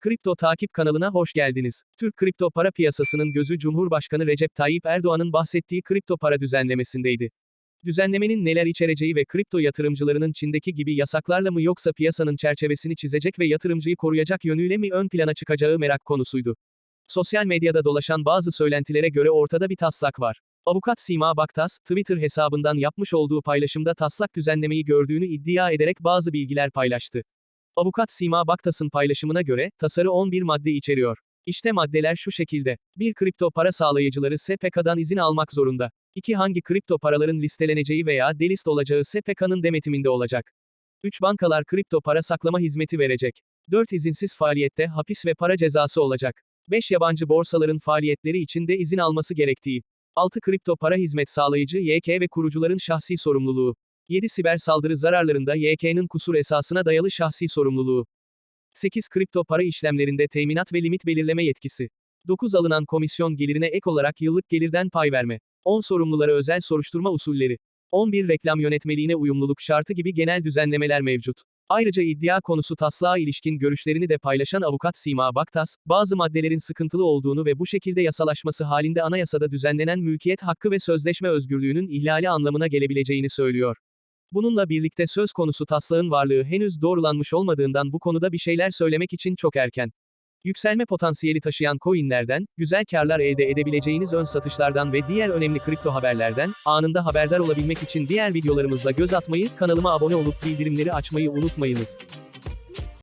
Kripto Takip kanalına hoş geldiniz. Türk kripto para piyasasının gözü Cumhurbaşkanı Recep Tayyip Erdoğan'ın bahsettiği kripto para düzenlemesindeydi. Düzenlemenin neler içereceği ve kripto yatırımcılarının Çin'deki gibi yasaklarla mı yoksa piyasanın çerçevesini çizecek ve yatırımcıyı koruyacak yönüyle mi ön plana çıkacağı merak konusuydu. Sosyal medyada dolaşan bazı söylentilere göre ortada bir taslak var. Avukat Sima Baktas, Twitter hesabından yapmış olduğu paylaşımda taslak düzenlemeyi gördüğünü iddia ederek bazı bilgiler paylaştı. Avukat Sima Baktas'ın paylaşımına göre, tasarı 11 madde içeriyor. İşte maddeler şu şekilde. 1. Kripto para sağlayıcıları SPK'dan izin almak zorunda. 2. Hangi kripto paraların listeleneceği veya delist olacağı SPK'nın denetiminde olacak. 3. Bankalar kripto para saklama hizmeti verecek. 4. İzinsiz faaliyette hapis ve para cezası olacak. 5. Yabancı borsaların faaliyetleri için de izin alması gerektiği. 6. Kripto para hizmet sağlayıcı YK ve kurucuların şahsi sorumluluğu. 7. Siber saldırı zararlarında YK'nın kusur esasına dayalı şahsi sorumluluğu. 8. Kripto para işlemlerinde teminat ve limit belirleme yetkisi. 9. Alınan komisyon gelirine ek olarak yıllık gelirden pay verme. 10. Sorumlulara özel soruşturma usulleri. 11. Reklam yönetmeliğine uyumluluk şartı gibi genel düzenlemeler mevcut. Ayrıca iddia konusu taslağa ilişkin görüşlerini de paylaşan avukat Sima Baktas, bazı maddelerin sıkıntılı olduğunu ve bu şekilde yasalaşması halinde anayasada düzenlenen mülkiyet hakkı ve sözleşme özgürlüğünün ihlali anlamına gelebileceğini söylüyor. Bununla birlikte söz konusu taslağın varlığı henüz doğrulanmış olmadığından bu konuda bir şeyler söylemek için çok erken. Yükselme potansiyeli taşıyan coinlerden, güzel karlar elde edebileceğiniz ön satışlardan ve diğer önemli kripto haberlerden, anında haberdar olabilmek için diğer videolarımızda göz atmayı, kanalıma abone olup bildirimleri açmayı unutmayınız.